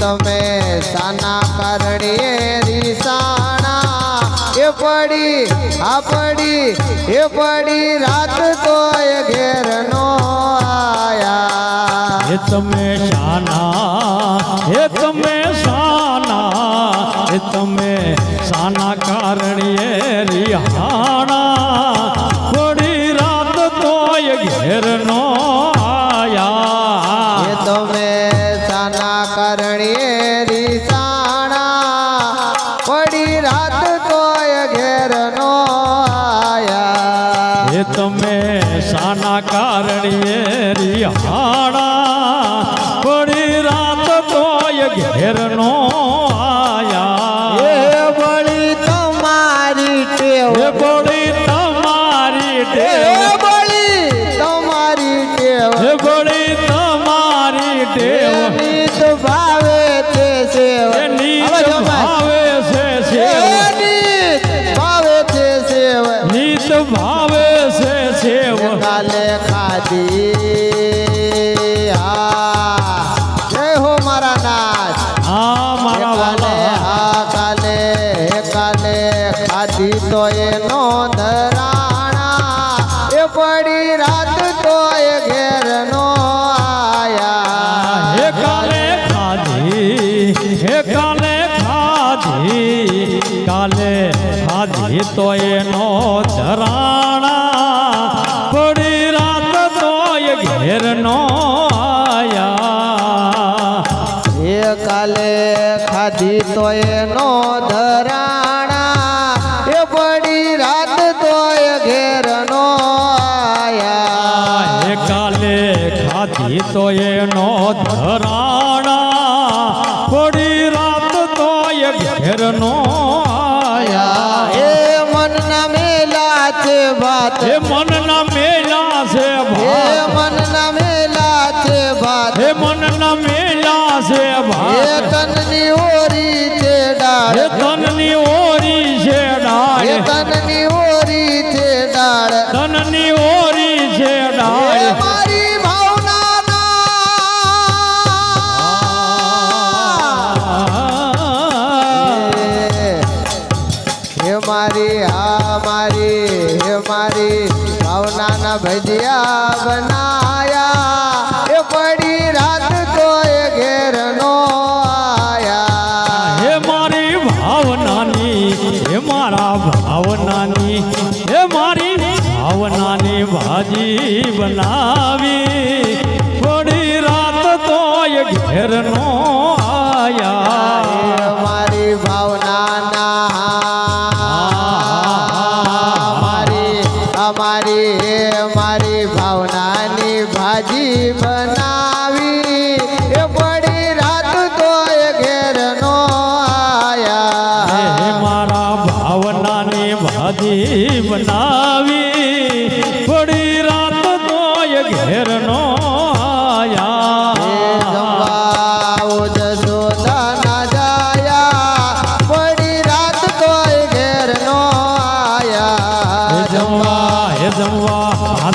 તમે સાના કારણે રીસાણા એ પડી, આ પડી, એ પડી, રાત તો એ ઘેર નો આયા. એ તમે શાના એ તમે શાના એ તમે શાના કારણે રિહાણા કારણે રીસાણા પડી રાત તોય ઘેર નો આયા. એ તમે સાના કારણે રિહાણા પડી રાત તોય ઘેર નો આયા. એ બળી તમારી ટેવ. તમારી બળી તમારી ટેવ. એ તમારી ટેવ. ખાધી હા જય હો મારા નાથ. આ મારા વાલા. હા કાલે હે કાલે ખાધી તો એનો ધરાણા એ પડી રાત તો એ ઘેર નો આયા. હે કાલે ખાધી હે કાલે ખાધી કાલે ખાધી તો એનો ખાધી તો એનો ધરાણા. એ પડી રાત તો એ ઘેર નો આયા કાલે ખાધી તો એનો ધરાણા. પડી રાત તોય ઘેર નો આયા. એ મનના મેલા છે વાત એ મન ના મેલા છે એ મન ના મેલા છે ભાત. હે મેલા છે ભાઈ તનની ઓરી છે ડાળ. તનની ઓરી છે ડાળ. તનની ઓરી છે ડાળ. તનની ઓરી છે ડાળ. મારી ભાવના હે મારી હા મારી હે મારી ભાવનાના ભજીયા બનાયા. એ પડી રાત ઘેર નો આયા. હે મારી ભાવનાની હે મારા ભાવનાની હે મારી ભાવનાની ભાજી બનાવી. થોડી રાત તો ઘેર નો આયા. મારી ભાવનાના મારી અમારી હે મારી ભાવનાની ભાજી ભાજી બનાવી. થોડી રાત તો ઘેર નો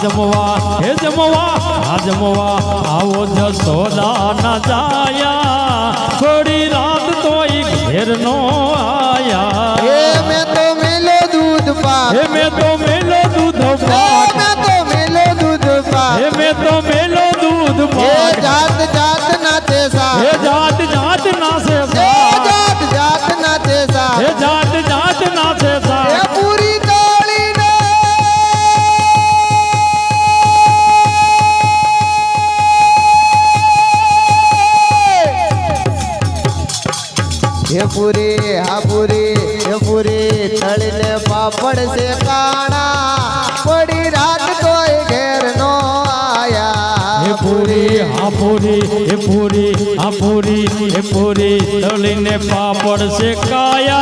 જમવા હે જમવા આ જમવા આવો જસોદા ના જાયા પાક હે મેં તો મેલો દૂધ હે જાત જાત નાચે સા હે જાત જાત નાસે હે જાત જાત નાચે સા હે જાત જાત નાસે હે સા પૂરી તોડીને હે પૂરી હા પૂરી હે પૂરી. તળીને પાપડ છે કાણા हे पूरी आ पूरी हे पूरी तोली ने पापड़ से काया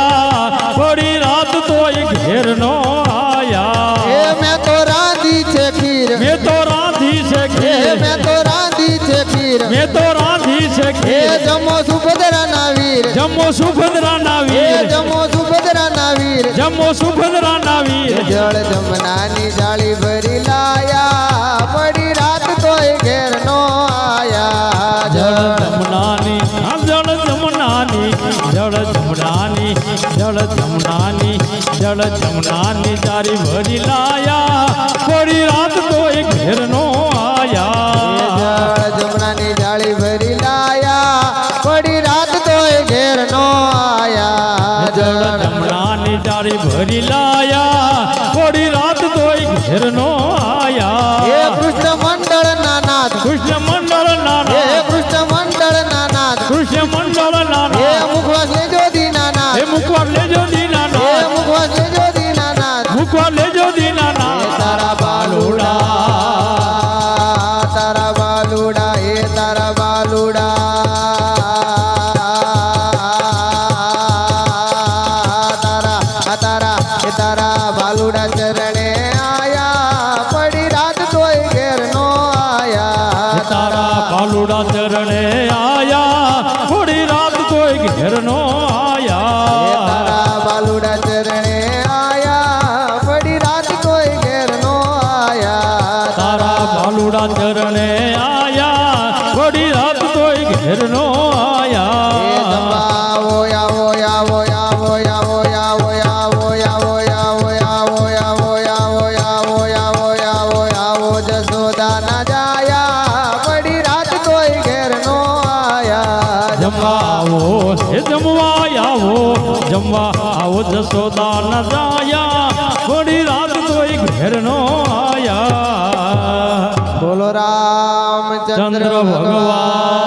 पूरी रात तो एक घेरनो आया. ए मैं तो राधी छे खीर. मैं तो राधी तो छे खीर. मैं तो राधी छे खीर. मैं तो राधी छे खीर. जम्मो सुभद्रा नावीर. जमो सुभद्रा नावीर. जम्मो सुभद्रा नावीर. जम्मो सुभद्रा नावीर. जल जमुना नी जाली भरी लाया. बड़ी रात तो एक घेर જળ જમનાની જળ જમનાની જળ જમનાની જળ જમનાની જળ જમનાની તારી ભરી લાયા. થોડી રાત તો એક ઘેરનો આયા. જળ જમનાની જાળી ભરી લાયા. થોડી રાત તો એક ઘેરનો આયા. જળ જમનાની જાળી ભરી લાયા. થોડી રાત તો એક ઘેરનો આવો જમવા આવો જસોદા ન જાયા થોડી રાત કોઈ ઘેરનો આયા. બોલો રામચંદ્ર ભગવાન.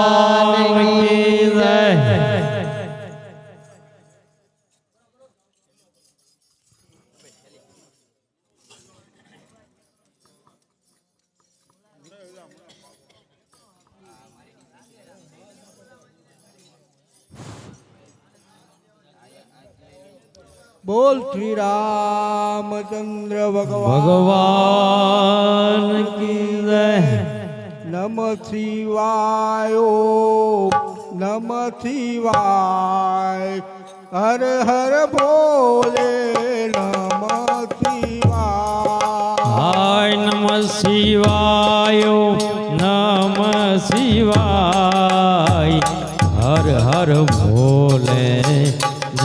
બોલ શ્રી રામચંદ્ર ભગવાન નમ શિવાયો નમ શિવાય. હર હર ભોલે નમ શિવાય. નમ શિવાયો નમ શિવાય. હર હર ભોલે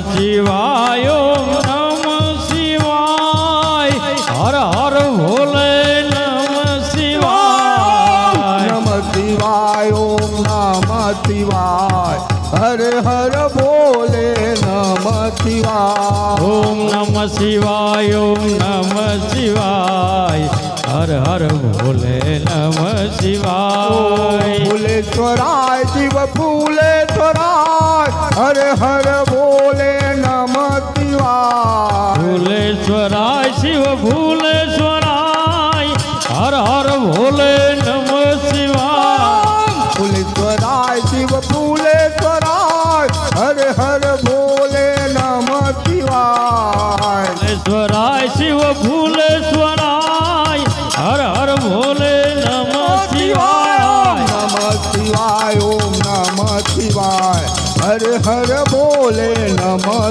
શિવાય નમ શિવાય. હર હર ભોલે નમ શિવાય. નમ શિવાય નમ શિવાય. હર હર ભોલે નમ શિવાય. ઓમ નમ શિવાય ઓમ નમ શિવાય. હર હર ભોલે નમ શિવાય. ફૂલેશ્વરાય શિવ ફૂલેશ્વરાય હર હર નમ શિવાય ભૂલેશ્વરાય શિવ ભૂલેશ્વરાય હર હર ભોલે નમ શિવાય. ભૂલેશ્વરાય શિવ ભૂલેશ્વરાય હર હર ભોલે નમ શિવાય. ભૂલેશ્વરાય શિવ ભૂલેશ્વરાય.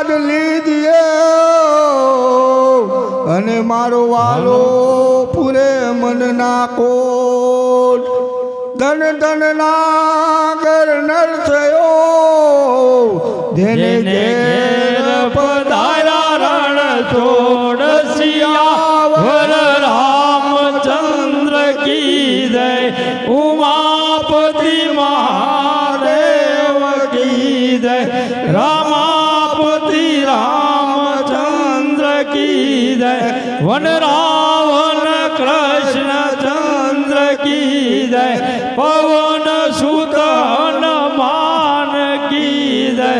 પ્રસાદ લીધીએ અને મારો વાલો પૂરે મનના કોટ ધન ધન નાગર નર થયો ધેને જેને ઘેર પધાર્યા રણ છોડ સિયાવર રામચંદ્ર કી જય ઉમાપતિ મહાદેવ કી જય રામાપતિ વન રાવણ કૃષ્ણ ચંદ્ર કી જય પવન સુત હનુમાન કી જય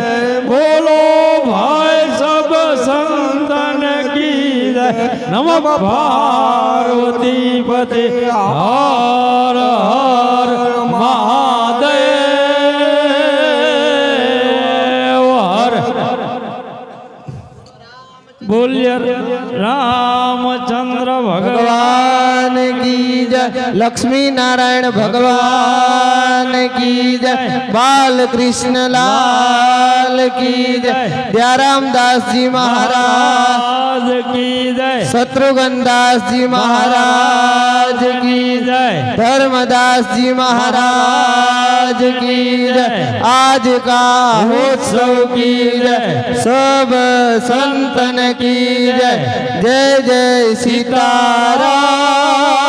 બોલો ભાઈ સબ સંતન કી જય નમ પાર્વતી પતે હર હર लक्ष्मी नारायण भगवान की जय। बाल कृष्ण लाल की जय। दयाराम दास जी महाराज की जय। शत्रुघ्न दास जी महाराज की जय। धर्मदास जी महाराज की जय। आज का उत्सव की जय। सब संतन की जय। जय जय सीताराम।